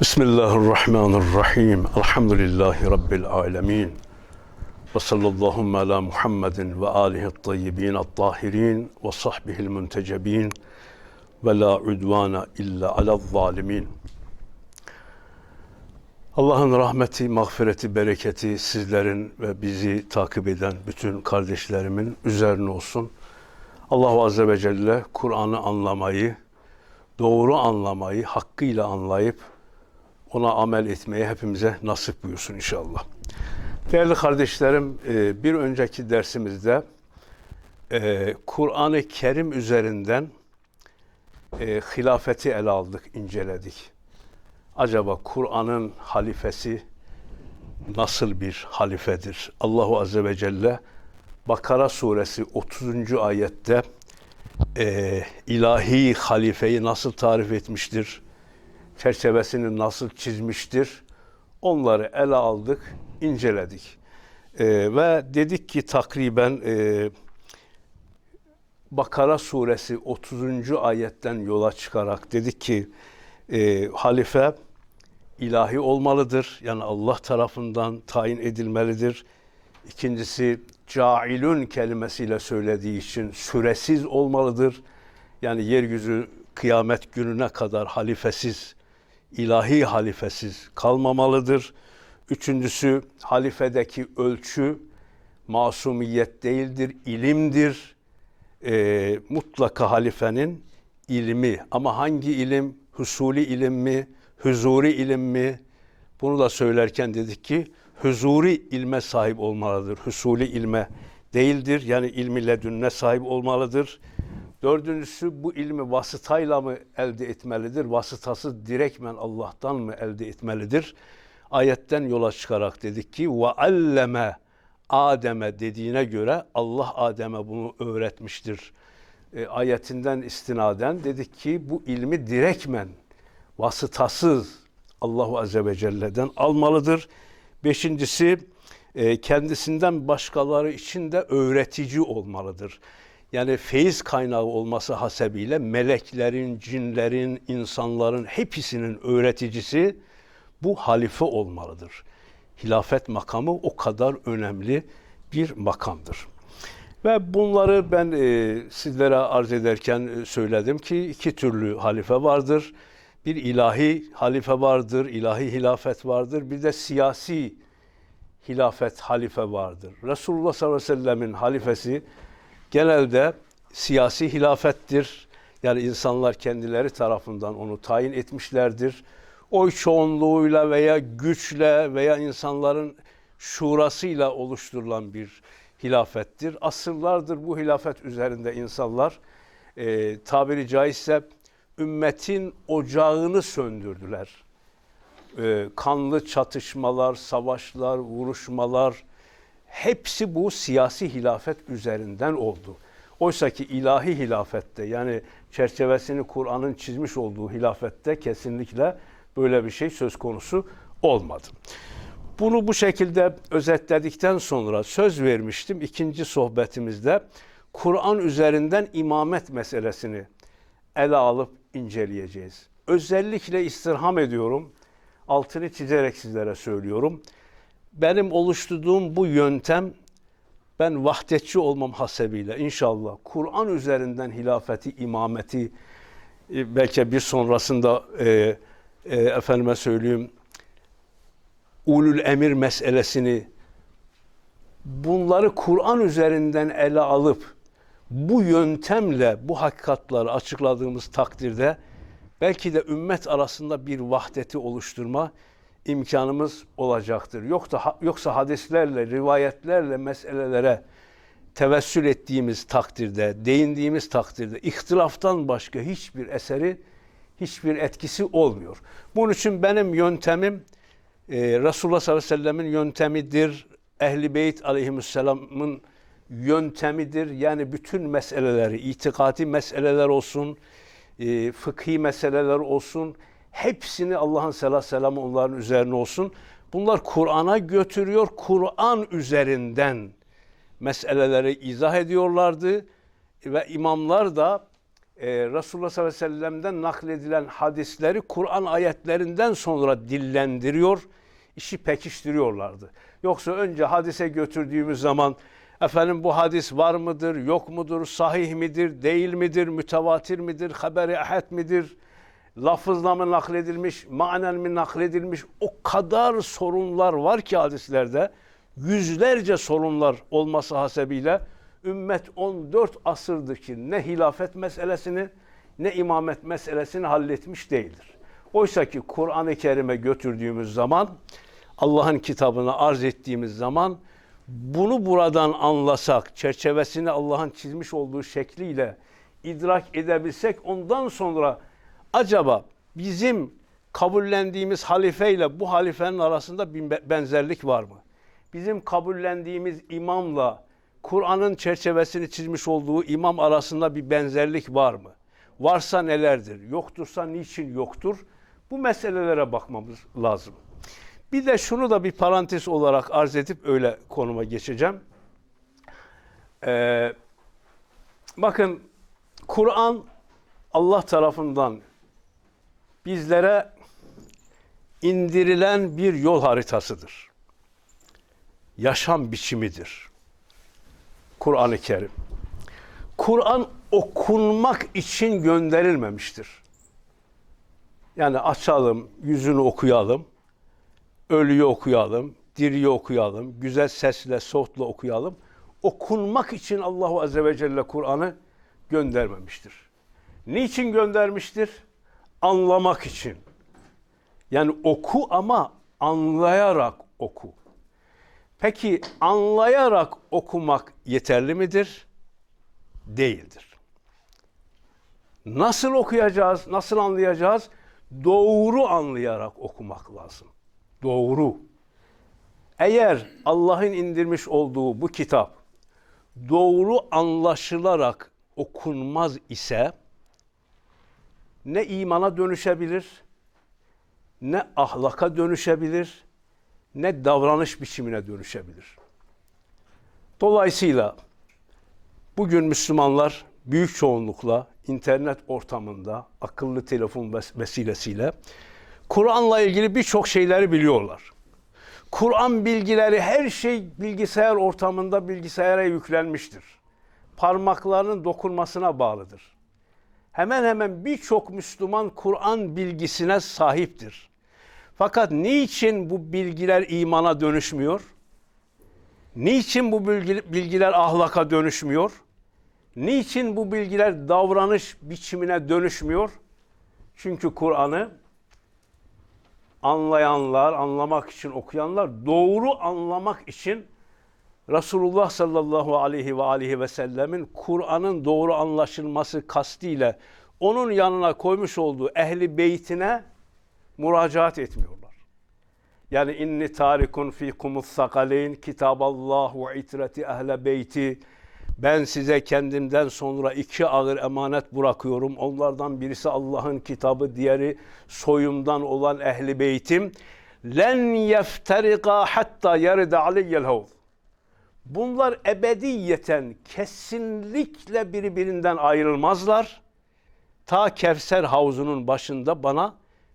Bismillahirrahmanirrahim. Elhamdülillahi Rabbil alemin. Ve sallallahu ala Muhammedin ve alihi tayyibin at-tahirin ve sahbihil muntecebin ve la udvana illa ala zalimin. Allah'ın rahmeti, mağfireti, bereketi sizlerin ve bizi takip eden bütün kardeşlerimin üzerine olsun. Allah Azze ve Celle Kur'an'ı anlamayı, doğru anlamayı, hakkıyla anlayıp ona amel etmeye hepimize nasip buyursun inşallah. Değerli kardeşlerim, e, bir önceki dersimizde e, Kur'an-ı Kerim üzerinden e, hilafeti ele aldık, inceledik. Acaba Kur'an'ın halifesi nasıl bir halifedir? Allahu Azze ve Celle Bakara suresi 30. ayette ilahi halifeyi nasıl tarif etmiştir? Çerçevesini nasıl çizmiştir? Onları ele aldık, inceledik. Ee, ve dedik ki takriben e, Bakara suresi 30. ayetten yola çıkarak dedik ki e, halife ilahi olmalıdır. Yani Allah tarafından tayin edilmelidir. İkincisi cailün kelimesiyle söylediği için süresiz olmalıdır. Yani yeryüzü kıyamet gününe kadar halifesiz ilahi halifesiz kalmamalıdır. Üçüncüsü halifedeki ölçü masumiyet değildir, ilimdir. E, mutlaka halifenin ilmi ama hangi ilim? Husuli ilim mi? Huzuri ilim mi? Bunu da söylerken dedik ki huzuri ilme sahip olmalıdır. Husuli ilme değildir. Yani ilmi ledünne sahip olmalıdır. Dördüncüsü bu ilmi vasıtayla mı elde etmelidir? Vasıtası direktmen Allah'tan mı elde etmelidir? Ayetten yola çıkarak dedik ki ve alleme Adem'e dediğine göre Allah Adem'e bunu öğretmiştir. E, ayetinden istinaden dedik ki bu ilmi direktmen vasıtasız Allahu Azze ve Celle'den almalıdır. Beşincisi e, kendisinden başkaları için de öğretici olmalıdır yani feyiz kaynağı olması hasebiyle meleklerin, cinlerin, insanların hepsinin öğreticisi bu halife olmalıdır. Hilafet makamı o kadar önemli bir makamdır. Ve bunları ben e, sizlere arz ederken e, söyledim ki iki türlü halife vardır. Bir ilahi halife vardır, ilahi hilafet vardır. Bir de siyasi hilafet halife vardır. Resulullah sallallahu aleyhi ve sellemin halifesi genelde siyasi hilafettir. Yani insanlar kendileri tarafından onu tayin etmişlerdir. Oy çoğunluğuyla veya güçle veya insanların şurasıyla oluşturulan bir hilafettir. Asırlardır bu hilafet üzerinde insanlar e, tabiri caizse ümmetin ocağını söndürdüler. E, kanlı çatışmalar, savaşlar, vuruşmalar, hepsi bu siyasi hilafet üzerinden oldu. Oysa ki ilahi hilafette yani çerçevesini Kur'an'ın çizmiş olduğu hilafette kesinlikle böyle bir şey söz konusu olmadı. Bunu bu şekilde özetledikten sonra söz vermiştim ikinci sohbetimizde Kur'an üzerinden imamet meselesini ele alıp inceleyeceğiz. Özellikle istirham ediyorum, altını çizerek sizlere söylüyorum benim oluşturduğum bu yöntem ben vahdetçi olmam hasebiyle inşallah Kur'an üzerinden hilafeti, imameti e, belki bir sonrasında e, e, efendime söyleyeyim ulul emir meselesini bunları Kur'an üzerinden ele alıp bu yöntemle bu hakikatları açıkladığımız takdirde belki de ümmet arasında bir vahdeti oluşturma imkanımız olacaktır. Yoksa, yoksa hadislerle, rivayetlerle meselelere tevessül ettiğimiz takdirde, değindiğimiz takdirde ihtilaftan başka hiçbir eseri, hiçbir etkisi olmuyor. Bunun için benim yöntemim e, Resulullah sallallahu aleyhi ve sellemin yöntemidir. Ehli Beyt aleyhisselamın yöntemidir. Yani bütün meseleleri, itikadi meseleler olsun, e, fıkhi meseleler olsun, Hepsini Allah'ın selat selamı onların üzerine olsun. Bunlar Kur'an'a götürüyor. Kur'an üzerinden meseleleri izah ediyorlardı ve imamlar da e, Resulullah sallallahu aleyhi ve sellem'den nakledilen hadisleri Kur'an ayetlerinden sonra dillendiriyor, işi pekiştiriyorlardı. Yoksa önce hadise götürdüğümüz zaman efendim bu hadis var mıdır, yok mudur, sahih midir, değil midir, mütevatir midir, haberi ahad midir, lafızla mı nakledilmiş, manen mi nakledilmiş o kadar sorunlar var ki hadislerde yüzlerce sorunlar olması hasebiyle ümmet 14 asırdır ki ne hilafet meselesini ne imamet meselesini halletmiş değildir. Oysa ki Kur'an-ı Kerim'e götürdüğümüz zaman Allah'ın kitabını arz ettiğimiz zaman bunu buradan anlasak, çerçevesini Allah'ın çizmiş olduğu şekliyle idrak edebilsek ondan sonra acaba bizim kabullendiğimiz halifeyle bu halifenin arasında bir benzerlik var mı? Bizim kabullendiğimiz imamla Kur'an'ın çerçevesini çizmiş olduğu imam arasında bir benzerlik var mı? Varsa nelerdir? Yoktursa niçin yoktur? Bu meselelere bakmamız lazım. Bir de şunu da bir parantez olarak arz edip öyle konuma geçeceğim. Ee, bakın Kur'an Allah tarafından bizlere indirilen bir yol haritasıdır. Yaşam biçimidir. Kur'an-ı Kerim. Kur'an okunmak için gönderilmemiştir. Yani açalım, yüzünü okuyalım, ölüyü okuyalım, diriyi okuyalım, güzel sesle, soğutla okuyalım. Okunmak için Allahu Azze ve Celle Kur'an'ı göndermemiştir. Niçin göndermiştir? Anlamak için. Yani oku ama anlayarak oku. Peki anlayarak okumak yeterli midir? Değildir. Nasıl okuyacağız, nasıl anlayacağız? Doğru anlayarak okumak lazım. Doğru. Eğer Allah'ın indirmiş olduğu bu kitap doğru anlaşılarak okunmaz ise ne imana dönüşebilir, ne ahlaka dönüşebilir, ne davranış biçimine dönüşebilir. Dolayısıyla bugün Müslümanlar büyük çoğunlukla internet ortamında akıllı telefon vesilesiyle Kur'an'la ilgili birçok şeyleri biliyorlar. Kur'an bilgileri her şey bilgisayar ortamında bilgisayara yüklenmiştir. Parmaklarının dokunmasına bağlıdır. Hemen hemen birçok Müslüman Kur'an bilgisine sahiptir. Fakat niçin bu bilgiler imana dönüşmüyor? Niçin bu bilgiler ahlaka dönüşmüyor? Niçin bu bilgiler davranış biçimine dönüşmüyor? Çünkü Kur'an'ı anlayanlar, anlamak için okuyanlar, doğru anlamak için Resulullah sallallahu aleyhi ve aleyhi ve sellemin Kur'an'ın doğru anlaşılması kastıyla onun yanına koymuş olduğu ehli beytine müracaat etmiyorlar. Yani inni tarikun fikumuz sakaleyn kitaballah ve itreti ehle beyti ben size kendimden sonra iki ağır emanet bırakıyorum. Onlardan birisi Allah'ın kitabı, diğeri soyumdan olan ehli beytim. Len yefterika hatta yeride aliyyel havz. Bunlar ebediyeten kesinlikle birbirinden ayrılmazlar. Ta Kevser havzunun başında bana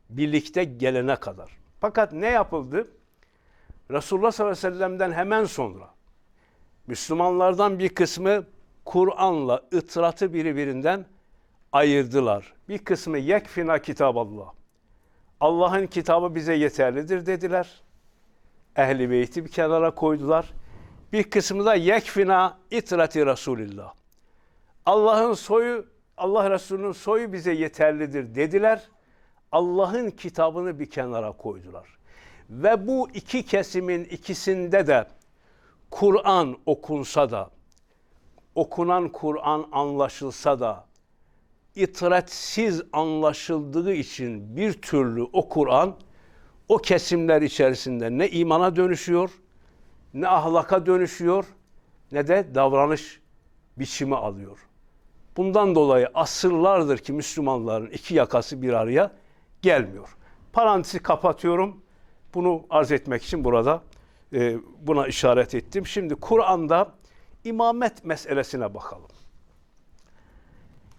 birlikte gelene kadar. Fakat ne yapıldı? Resulullah sallallahu aleyhi ve sellem'den hemen sonra Müslümanlardan bir kısmı Kur'an'la ıtratı birbirinden ayırdılar. Bir kısmı yekfina kitaballah. Allah'ın kitabı bize yeterlidir dediler. Ehli beyti bir kenara koydular. Bir kısmı da yekfina itrati Resulillah. Allah'ın soyu, Allah Resulü'nün soyu bize yeterlidir dediler. Allah'ın kitabını bir kenara koydular. Ve bu iki kesimin ikisinde de Kur'an okunsa da, okunan Kur'an anlaşılsa da, itretsiz anlaşıldığı için bir türlü o Kur'an o kesimler içerisinde ne imana dönüşüyor, ne ahlaka dönüşüyor, ne de davranış biçimi alıyor. Bundan dolayı asırlardır ki Müslümanların iki yakası bir araya gelmiyor. Parantezi kapatıyorum. Bunu arz etmek için burada e, buna işaret ettim. Şimdi Kur'an'da imamet meselesine bakalım.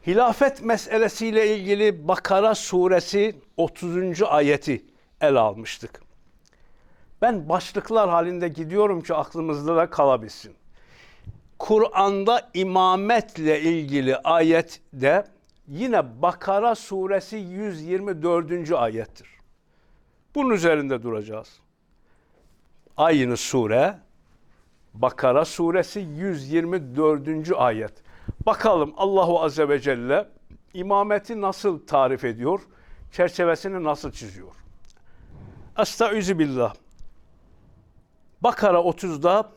Hilafet meselesiyle ilgili Bakara suresi 30. ayeti ele almıştık. Ben başlıklar halinde gidiyorum ki aklımızda da kalabilsin. Kur'an'da imametle ilgili ayette yine Bakara suresi 124. ayettir. Bunun üzerinde duracağız. Aynı sure Bakara suresi 124. ayet. Bakalım Allahu Azze ve Celle imameti nasıl tarif ediyor? Çerçevesini nasıl çiziyor? Estaizu billah. Bakara 30'da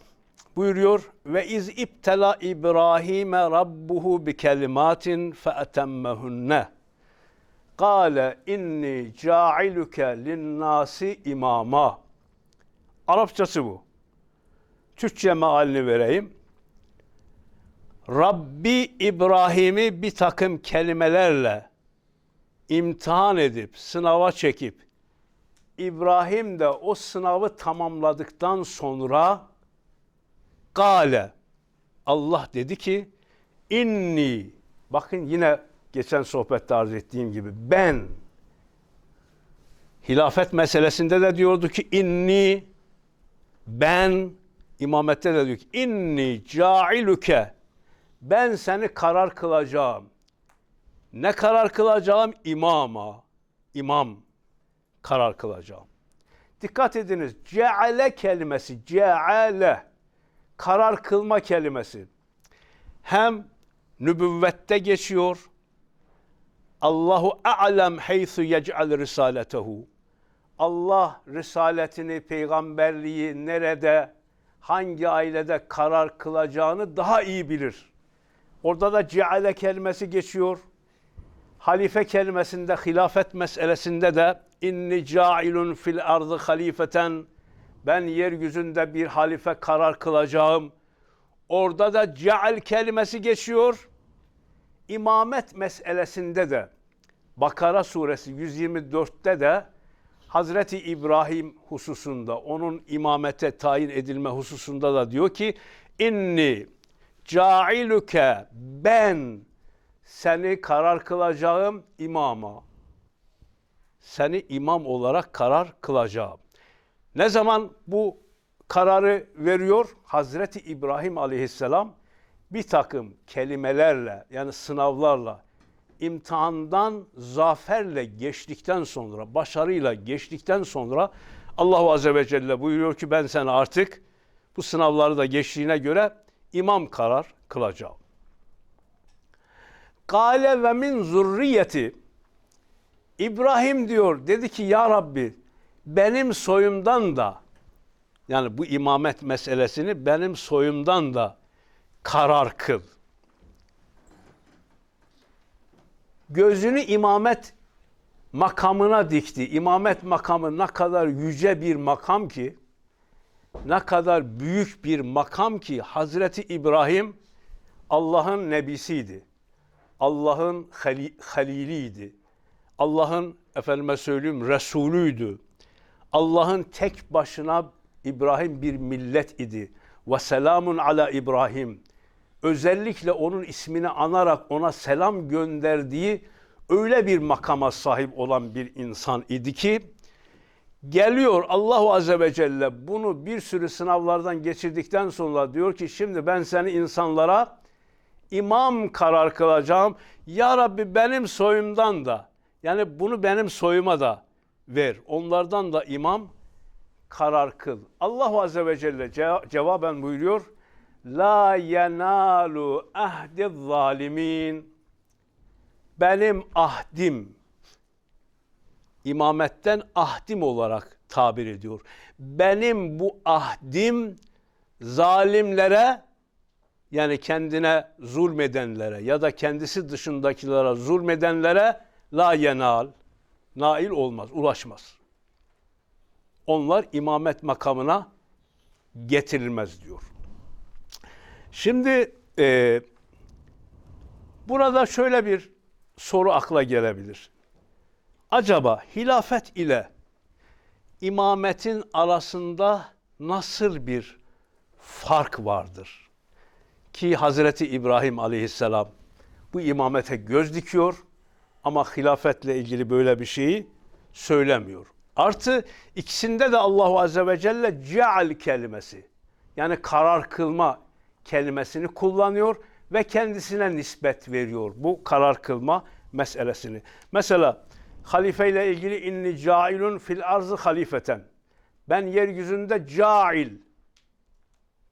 buyuruyor ve iz iptela İbrahim'e rabbuhu bi kelimatin fe etemmehunne. Kale inni ca'iluke linnâsi imama. Arapçası bu. Türkçe mealini vereyim. Rabbi İbrahim'i bir takım kelimelerle imtihan edip, sınava çekip, İbrahim de o sınavı tamamladıktan sonra Gale Allah dedi ki inni bakın yine geçen sohbette arz ettiğim gibi ben hilafet meselesinde de diyordu ki inni ben imamette de diyor ki inni cailuke ben seni karar kılacağım. Ne karar kılacağım? İmama. İmam karar kılacağım. Dikkat ediniz. Ceale kelimesi. Ceale. Karar kılma kelimesi. Hem nübüvvette geçiyor. Allahu a'lem heysu yec'al risaletehu. Allah risaletini, peygamberliği nerede, hangi ailede karar kılacağını daha iyi bilir. Orada da ceale kelimesi geçiyor. Halife kelimesinde, hilafet meselesinde de inni cailun fil ardı halifeten ben yeryüzünde bir halife karar kılacağım. Orada da ceal kelimesi geçiyor. İmamet meselesinde de Bakara suresi 124'te de Hazreti İbrahim hususunda, onun imamete tayin edilme hususunda da diyor ki inni cailuke ben seni karar kılacağım imama. Seni imam olarak karar kılacağım. Ne zaman bu kararı veriyor? Hazreti İbrahim aleyhisselam bir takım kelimelerle yani sınavlarla imtihandan zaferle geçtikten sonra, başarıyla geçtikten sonra Allahu Azze ve Celle buyuruyor ki ben seni artık bu sınavları da geçtiğine göre imam karar kılacağım. Kale ve min zurriyeti İbrahim diyor dedi ki ya Rabbi benim soyumdan da yani bu imamet meselesini benim soyumdan da karar kıl. Gözünü imamet makamına dikti. İmamet makamı ne kadar yüce bir makam ki, ne kadar büyük bir makam ki Hazreti İbrahim Allah'ın nebisiydi. Allah'ın haliliydi. Allah'ın efendime söyleyeyim Resulüydü. Allah'ın tek başına İbrahim bir millet idi. Ve selamun ala İbrahim. Özellikle onun ismini anarak ona selam gönderdiği öyle bir makama sahip olan bir insan idi ki geliyor Allahu Azze ve Celle bunu bir sürü sınavlardan geçirdikten sonra diyor ki şimdi ben seni insanlara imam karar kılacağım. Ya Rabbi benim soyumdan da yani bunu benim soyuma da ver. Onlardan da imam karar kıl. Allah Azze ve Celle cevaben buyuruyor. La yenalu ahdi zalimin. Benim ahdim, imametten ahdim olarak tabir ediyor. Benim bu ahdim zalimlere yani kendine zulmedenlere ya da kendisi dışındakilere zulmedenlere la yenal, nail olmaz, ulaşmaz. Onlar imamet makamına getirilmez diyor. Şimdi e, burada şöyle bir soru akla gelebilir. Acaba hilafet ile imametin arasında nasıl bir fark vardır? Ki Hazreti İbrahim aleyhisselam bu imamete göz dikiyor ama hilafetle ilgili böyle bir şeyi söylemiyor. Artı ikisinde de Allahu Azze ve Celle ceal kelimesi yani karar kılma kelimesini kullanıyor ve kendisine nispet veriyor bu karar kılma meselesini. Mesela halife ile ilgili inni cailun fil arzı halifeten. Ben yeryüzünde cail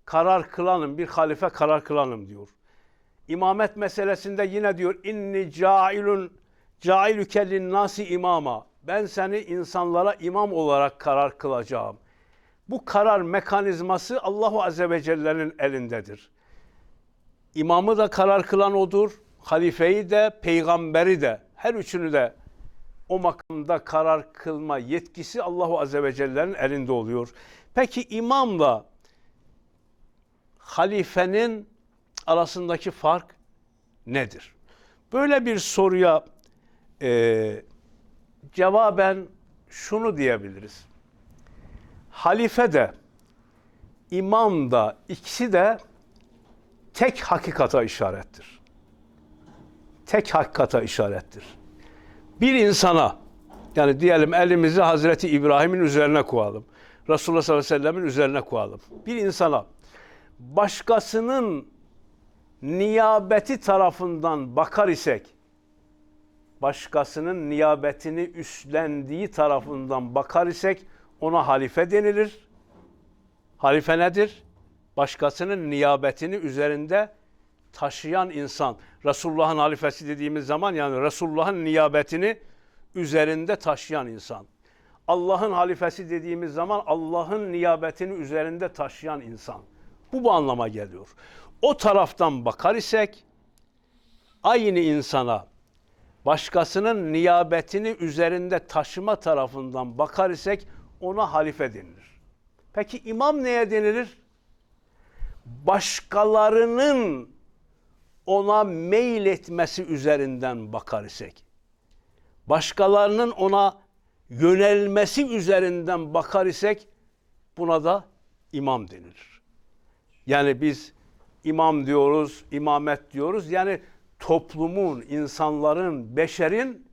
karar kılanım, bir halife karar kılanım diyor. İmamet meselesinde yine diyor inni cailun cailüke linnâsi imama. Ben seni insanlara imam olarak karar kılacağım. Bu karar mekanizması Allahu Azze ve Celle'nin elindedir. İmamı da karar kılan odur, halifeyi de, peygamberi de, her üçünü de o makamda karar kılma yetkisi Allahu Azze ve Celle'nin elinde oluyor. Peki imamla halifenin arasındaki fark nedir? Böyle bir soruya e, cevaben şunu diyebiliriz. Halife de, imam da, ikisi de tek hakikata işarettir. Tek hakikata işarettir. Bir insana, yani diyelim elimizi Hazreti İbrahim'in üzerine koyalım. Resulullah sallallahu aleyhi ve sellem'in üzerine koyalım. Bir insana başkasının niyabeti tarafından bakar isek, başkasının niyabetini üstlendiği tarafından bakar isek ona halife denilir. Halife nedir? Başkasının niyabetini üzerinde taşıyan insan. Resulullah'ın halifesi dediğimiz zaman yani Resulullah'ın niyabetini üzerinde taşıyan insan. Allah'ın halifesi dediğimiz zaman Allah'ın niyabetini üzerinde taşıyan insan. Bu bu anlama geliyor. O taraftan bakar isek aynı insana başkasının niyabetini üzerinde taşıma tarafından bakar isek ona halife denilir. Peki imam neye denilir? Başkalarının ona meyil etmesi üzerinden bakar isek, başkalarının ona yönelmesi üzerinden bakar isek buna da imam denilir. Yani biz imam diyoruz, imamet diyoruz. Yani toplumun, insanların, beşerin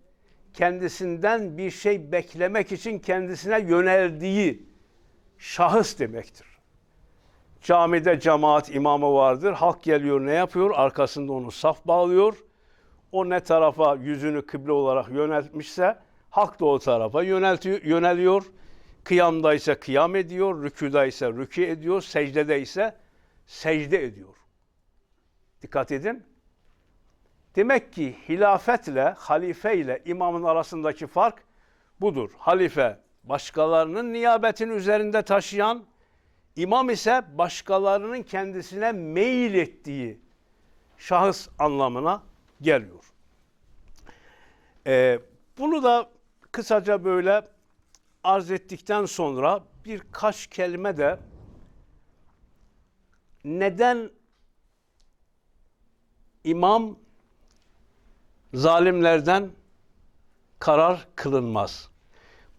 kendisinden bir şey beklemek için kendisine yöneldiği şahıs demektir. Camide cemaat imamı vardır. Halk geliyor ne yapıyor? Arkasında onu saf bağlıyor. O ne tarafa yüzünü kıble olarak yöneltmişse halk da o tarafa yöneliyor. Kıyamda ise kıyam ediyor, rüküda ise rükü ediyor, secdede ise secde ediyor. Dikkat edin. Demek ki hilafetle, halife ile imamın arasındaki fark budur. Halife başkalarının niyabetini üzerinde taşıyan, imam ise başkalarının kendisine meyil ettiği şahıs anlamına geliyor. Ee, bunu da kısaca böyle arz ettikten sonra birkaç kelime de neden imam zalimlerden karar kılınmaz?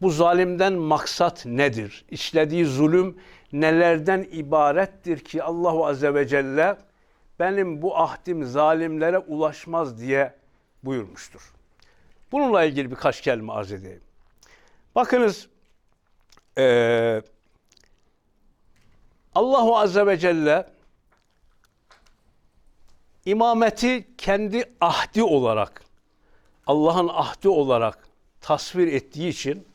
Bu zalimden maksat nedir? İşlediği zulüm nelerden ibarettir ki Allahu Azze ve Celle benim bu ahdim zalimlere ulaşmaz diye buyurmuştur. Bununla ilgili birkaç kelime arz edeyim. Bakınız ee, Allahu Azze ve Celle imameti kendi ahdi olarak Allah'ın ahdi olarak tasvir ettiği için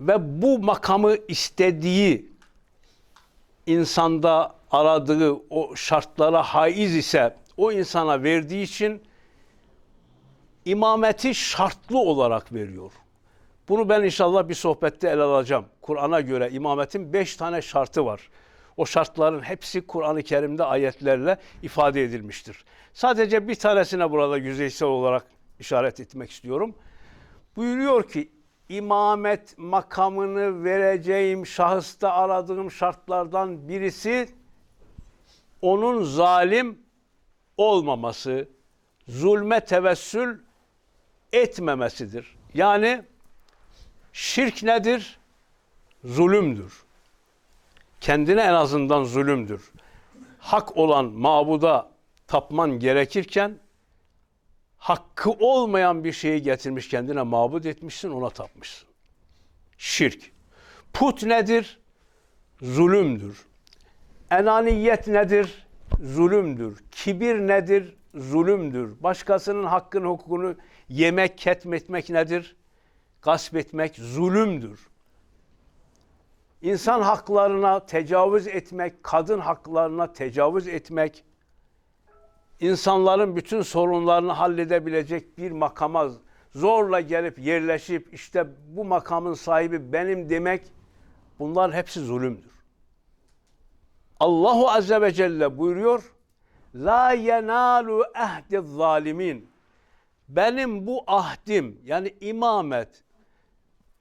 ve bu makamı istediği insanda aradığı o şartlara haiz ise o insana verdiği için imameti şartlı olarak veriyor. Bunu ben inşallah bir sohbette ele alacağım. Kur'an'a göre imametin beş tane şartı var. O şartların hepsi Kur'an-ı Kerim'de ayetlerle ifade edilmiştir. Sadece bir tanesine burada yüzeysel olarak işaret etmek istiyorum. Buyuruyor ki imamet makamını vereceğim şahısta aradığım şartlardan birisi onun zalim olmaması, zulme tevessül etmemesidir. Yani şirk nedir? Zulümdür. Kendine en azından zulümdür. Hak olan mabuda tapman gerekirken hakkı olmayan bir şeyi getirmiş kendine mabut etmişsin ona tapmışsın. Şirk. Put nedir? Zulümdür. Enaniyet nedir? Zulümdür. Kibir nedir? Zulümdür. Başkasının hakkını, hukukunu yemek, ketmetmek nedir? Gasp etmek zulümdür. İnsan haklarına tecavüz etmek, kadın haklarına tecavüz etmek, insanların bütün sorunlarını halledebilecek bir makama zorla gelip yerleşip işte bu makamın sahibi benim demek bunların hepsi zulümdür. Allahu Azze ve Celle buyuruyor La yenalu ehdi zalimin Benim bu ahdim yani imamet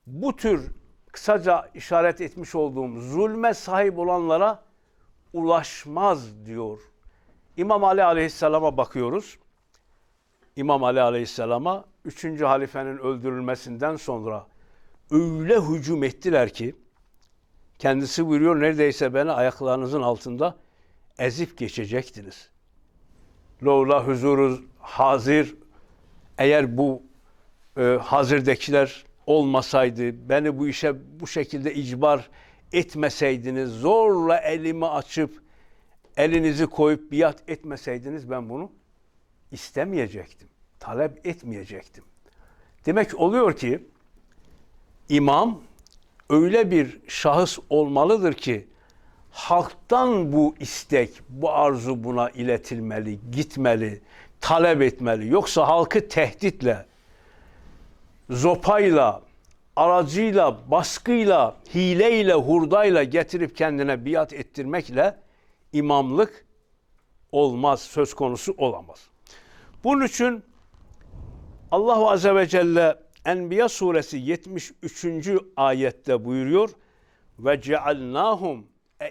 bu tür kısaca işaret etmiş olduğum zulme sahip olanlara ulaşmaz diyor. İmam Ali Aleyhisselam'a bakıyoruz. İmam Ali Aleyhisselam'a 3. halifenin öldürülmesinden sonra öyle hücum ettiler ki kendisi buyuruyor neredeyse beni ayaklarınızın altında ezip geçecektiniz. Lola huzuruz hazir eğer bu e, hazirdekiler olmasaydı, beni bu işe bu şekilde icbar etmeseydiniz, zorla elimi açıp elinizi koyup biat etmeseydiniz ben bunu istemeyecektim. Talep etmeyecektim. Demek oluyor ki imam öyle bir şahıs olmalıdır ki halktan bu istek, bu arzu buna iletilmeli, gitmeli, talep etmeli. Yoksa halkı tehditle, zopayla, aracıyla, baskıyla, hileyle, hurdayla getirip kendine biat ettirmekle imamlık olmaz, söz konusu olamaz. Bunun için Allah Azze ve Celle Enbiya suresi 73. ayette buyuruyor ve cealnahum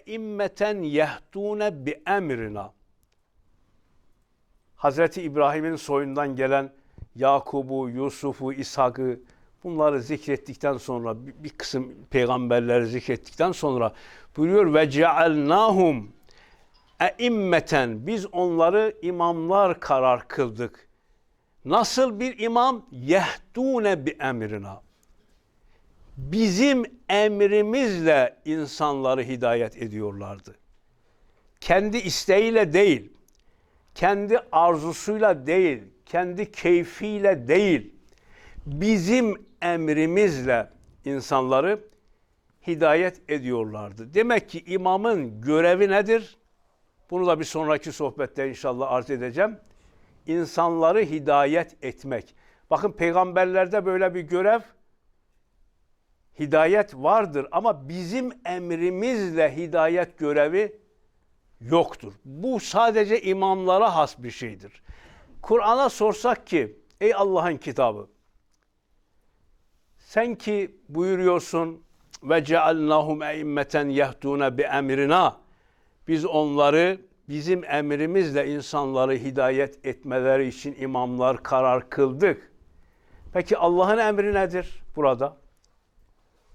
eimmeten yehdune bi emrina. Hazreti İbrahim'in soyundan gelen Yakub'u, Yusuf'u, İshak'ı bunları zikrettikten sonra bir, kısım peygamberleri zikrettikten sonra buyuruyor ve cealnahum eimmeten biz onları imamlar karar kıldık. Nasıl bir imam? Yehdune bi emrina. Bizim emrimizle insanları hidayet ediyorlardı. Kendi isteğiyle değil, kendi arzusuyla değil, kendi keyfiyle değil, bizim emrimizle insanları hidayet ediyorlardı. Demek ki imamın görevi nedir? Bunu da bir sonraki sohbette inşallah arz edeceğim. İnsanları hidayet etmek. Bakın peygamberlerde böyle bir görev hidayet vardır ama bizim emrimizle hidayet görevi yoktur. Bu sadece imamlara has bir şeydir. Kur'an'a sorsak ki ey Allah'ın kitabı sen ki buyuruyorsun ve cealnahum eimmeten yehduna bi emrina biz onları bizim emrimizle insanları hidayet etmeleri için imamlar karar kıldık. Peki Allah'ın emri nedir burada?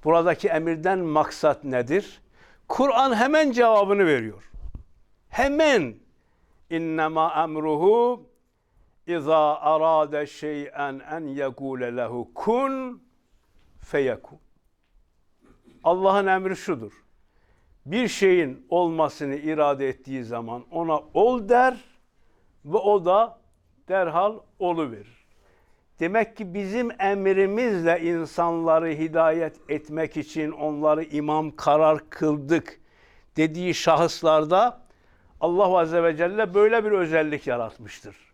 Buradaki emirden maksat nedir? Kur'an hemen cevabını veriyor. Hemen innema emruhu iza arade şey'en en yekule lehu kun feyekun. Allah'ın emri şudur. Bir şeyin olmasını irade ettiği zaman ona ol der ve o da derhal oluverir. Demek ki bizim emrimizle insanları hidayet etmek için onları imam karar kıldık dediği şahıslarda Allah Azze ve Celle böyle bir özellik yaratmıştır.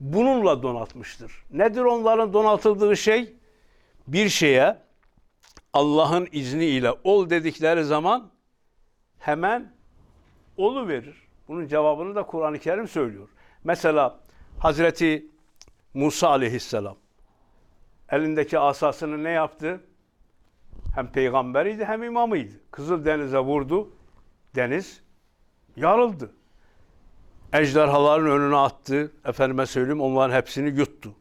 Bununla donatmıştır. Nedir onların donatıldığı şey? Bir şeye Allah'ın izniyle ol dedikleri zaman hemen olu verir. Bunun cevabını da Kur'an-ı Kerim söylüyor. Mesela Hazreti Musa aleyhisselam elindeki asasını ne yaptı? Hem peygamberiydi hem imamıydı. Kızıl denize vurdu. Deniz yarıldı. Ejderhaların önüne attı. Efendime söyleyeyim onların hepsini yuttu.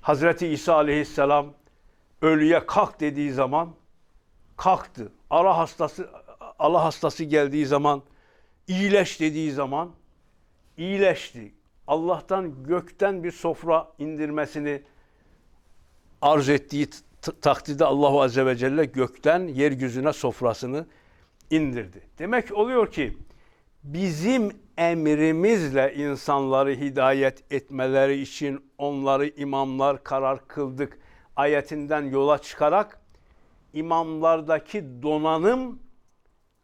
Hazreti İsa aleyhisselam ölüye kalk dediği zaman kalktı. Ara hastası Allah hastası geldiği zaman iyileş dediği zaman iyileşti. Allah'tan gökten bir sofra indirmesini arz ettiği takdirde Allahu Azze ve Celle gökten yeryüzüne sofrasını indirdi. Demek oluyor ki bizim emrimizle insanları hidayet etmeleri için onları imamlar karar kıldık ayetinden yola çıkarak imamlardaki donanım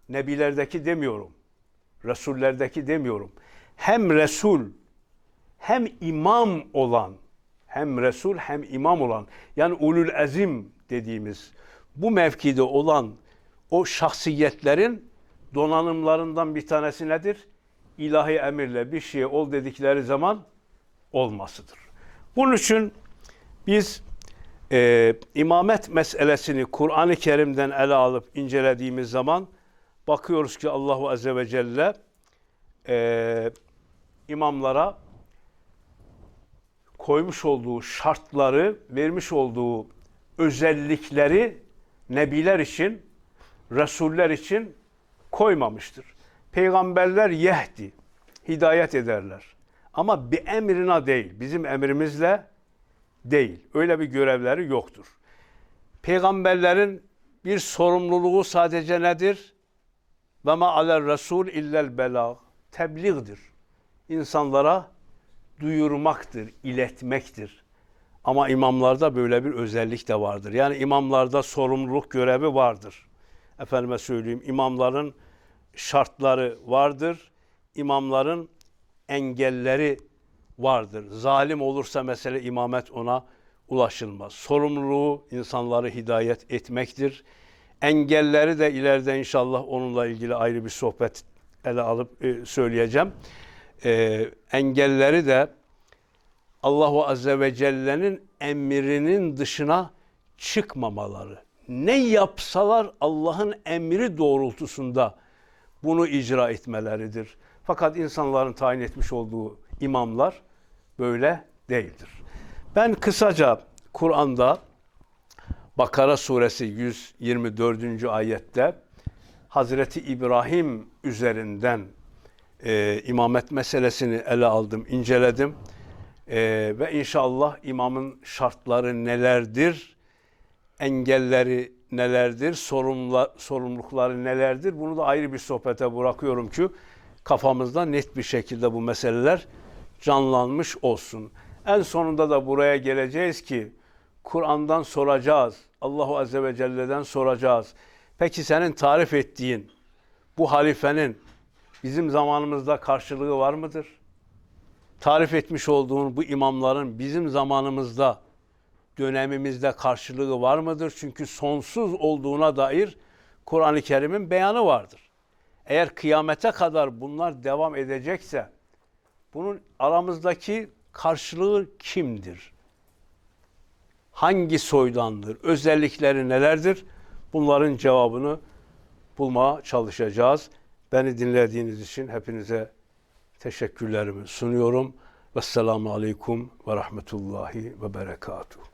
nebilerdeki demiyorum. Resullerdeki demiyorum. Hem Resul hem imam olan hem Resul hem imam olan yani ulul azim dediğimiz bu mevkide olan o şahsiyetlerin donanımlarından bir tanesi nedir? İlahi emirle bir şeye ol dedikleri zaman olmasıdır. Bunun için biz e, imamet meselesini Kur'an-ı Kerim'den ele alıp incelediğimiz zaman bakıyoruz ki Allahu Azze ve Celle e, imamlara koymuş olduğu şartları, vermiş olduğu özellikleri nebiler için, resuller için koymamıştır. Peygamberler yehdi, hidayet ederler. Ama bir emrina değil, bizim emrimizle değil. Öyle bir görevleri yoktur. Peygamberlerin bir sorumluluğu sadece nedir? Ve ma aler resul illel belag. Tebliğdir. İnsanlara duyurmaktır, iletmektir. Ama imamlarda böyle bir özellik de vardır. Yani imamlarda sorumluluk görevi vardır. Efendime söyleyeyim imamların şartları vardır. İmamların engelleri vardır. Zalim olursa mesele imamet ona ulaşılmaz. Sorumluluğu insanları hidayet etmektir. Engelleri de ileride inşallah onunla ilgili ayrı bir sohbet ele alıp e, söyleyeceğim. E, engelleri de Allahu Azze ve Celle'nin emrinin dışına çıkmamaları. Ne yapsalar Allah'ın emri doğrultusunda bunu icra etmeleridir. Fakat insanların tayin etmiş olduğu imamlar böyle değildir. Ben kısaca Kur'an'da Bakara suresi 124. ayette Hazreti İbrahim üzerinden e, imamet meselesini ele aldım, inceledim. E, ve inşallah imamın şartları nelerdir, engelleri nelerdir, sorumla, sorumlulukları nelerdir bunu da ayrı bir sohbete bırakıyorum ki kafamızda net bir şekilde bu meseleler canlanmış olsun. En sonunda da buraya geleceğiz ki Kur'an'dan soracağız. Allahu Azze ve Celle'den soracağız. Peki senin tarif ettiğin bu halifenin bizim zamanımızda karşılığı var mıdır? Tarif etmiş olduğun bu imamların bizim zamanımızda, dönemimizde karşılığı var mıdır? Çünkü sonsuz olduğuna dair Kur'an-ı Kerim'in beyanı vardır. Eğer kıyamete kadar bunlar devam edecekse bunun aramızdaki karşılığı kimdir? Hangi soydandır? Özellikleri nelerdir? Bunların cevabını bulmaya çalışacağız. Beni dinlediğiniz için hepinize teşekkürlerimi sunuyorum. Vesselamu Aleyküm ve Rahmetullahi ve Berekatuhu.